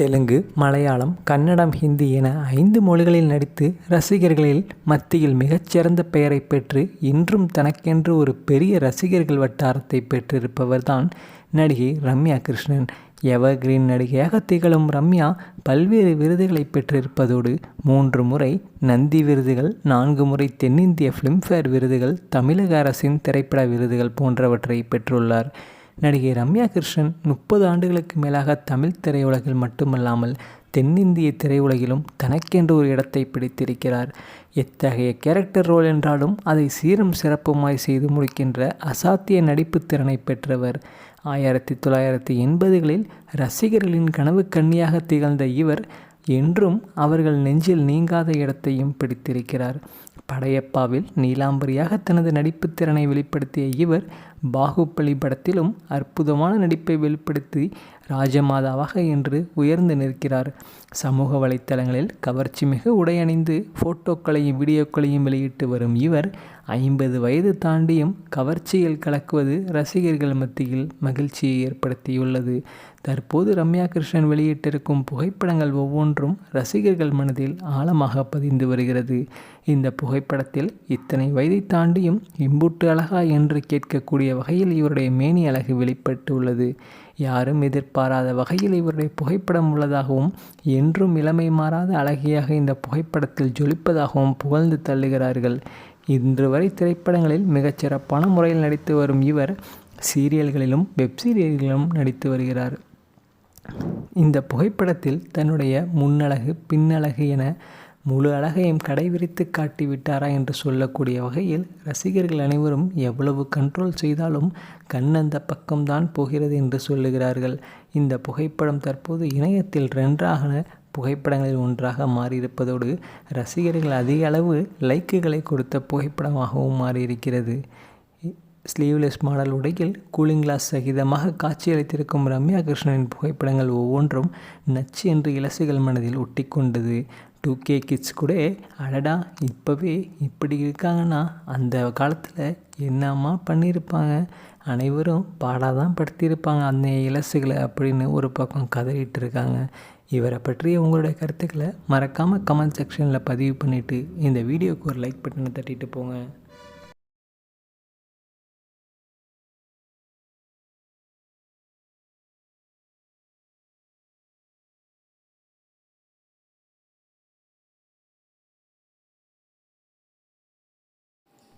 தெலுங்கு மலையாளம் கன்னடம் ஹிந்தி என ஐந்து மொழிகளில் நடித்து ரசிகர்களில் மத்தியில் மிகச்சிறந்த பெயரை பெற்று இன்றும் தனக்கென்று ஒரு பெரிய ரசிகர்கள் வட்டாரத்தை பெற்றிருப்பவர்தான் நடிகை ரம்யா கிருஷ்ணன். எவர்கிரீன் நடிகையாக திகழும் ரம்யா பல்வேறு விருதுகளை பெற்றிருப்பதோடு மூன்று முறை நந்தி விருதுகள் நான்கு முறை தென்னிந்திய ஃபிலிம்ஃபேர் விருதுகள் தமிழக அரசின் திரைப்பட விருதுகள் போன்றவற்றை பெற்றுள்ளார். நடிகை ரம்யா கிருஷ்ணன் முப்பது ஆண்டுகளுக்கு மேலாக தமிழ் திரையுலகில் மட்டுமல்லாமல் தென்னிந்திய திரையுலகிலும் தனக்கென்று ஒரு இடத்தை பிடித்திருக்கிறார். எத்தகைய கேரக்டர் ரோல் என்றாலும் அதை சீரும் சிறப்புமாய் செய்து முடிக்கின்ற அசாத்திய நடிப்பு திறனை பெற்றவர். ஆயிரத்தி தொள்ளாயிரத்தி எண்பதுகளில் ரசிகர்களின் கனவு கண்ணியாக திகழ்ந்த இவர் என்றும் அவர்கள் நெஞ்சில் நீங்காத இடத்தையும் பிடித்திருக்கிறார். படையப்பாவில் நீலாம்பரியாக தனது நடிப்புத் திறனை வெளிப்படுத்திய இவர் பாகுபலி படத்திலும் அற்புதமான நடிப்பை வெளிப்படுத்தி ராஜமாதாவாக இன்று உயர்ந்து நிற்கிறார். சமூக வலைத்தளங்களில் கவர்ச்சி மிகு உடையணிந்து ஃபோட்டோக்களையும் வீடியோக்களையும் வெளியிட்டு வரும் இவர் ஐம்பது வயது தாண்டியும் கவர்ச்சியில் கலக்குவது ரசிகர்கள் மத்தியில் மகிழ்ச்சியை ஏற்படுத்தியுள்ளது. தற்போது ரம்யா கிருஷ்ணன் வெளியிட்டிருக்கும் புகைப்படங்கள் ஒவ்வொன்றும் ரசிகர்கள் மனதில் ஆழமாக பதிந்து வருகிறது. இந்த புகைப்படத்தில் இத்தனை வயதை தாண்டியும் இம்புட்டு அழகா என்று கேட்கக்கூடிய வகையில் இவருடைய மேனி அழகு வெளிப்பட்டு உள்ளது. யாரும் எதிர்பாராத வகையில் இவருடைய புகைப்படம் உள்ளதாகவும் என்றும் இளமை மாறாத அழகியாக இந்த புகைப்படத்தில் ஜொலிப்பதாகவும் புகழ்ந்து தள்ளுகிறார்கள். இன்று வரை திரைப்படங்களில் மிகச்சிறப்பான முறையில் நடித்து வரும் இவர் சீரியல்களிலும் வெப் சீரியல்களிலும் நடித்து வருகிறார். இந்த புகைப்படத்தில் தன்னுடைய முன்னழகு பின்னழகு என முழு அழகையும் கடைபிடித்து காட்டி விட்டாரா என்று சொல்லக்கூடிய வகையில் ரசிகர்கள் அனைவரும் எவ்வளவு கண்ட்ரோல் செய்தாலும் கண் அந்த பக்கம்தான் போகிறது என்று சொல்லுகிறார்கள். இந்த புகைப்படம் தற்போது இணையத்தில் ரெண்டாக புகைப்படங்களில் ஒன்றாக மாறியிருப்பதோடு ரசிகர்கள் அதிக அளவு லைக்குகளை கொடுத்த புகைப்படமாகவும் மாறியிருக்கிறது. ஸ்லீவ்லெஸ் மாடல் உடையில் கூலிங் கிளாஸ் சகிதமாக காட்சியளித்திருக்கும் ரம்யா கிருஷ்ணனின் புகைப்படங்கள் ஒவ்வொன்றும் நச்சு என்று இலசுகள் மனதில் ஒட்டி கொண்டது டூ கே கிட்ஸ் கூட அடடா இப்போவே இப்படி இருக்காங்கன்னா அந்த காலத்தில் என்னம்மா பண்ணியிருப்பாங்க அனைவரும் பாடாதான் படுத்தியிருப்பாங்க அந்த இலசுகளை அப்படின்னு ஒரு பக்கம் கதறிட்டு இருக்காங்க. இவரை பற்றிய உங்களுடைய கருத்துக்களை மறக்காமல் கமெண்ட் செக்ஷனில் பதிவு பண்ணிவிட்டு இந்த வீடியோவுக்கு ஒரு லைக் பட்டனை தட்டிட்டு போங்க.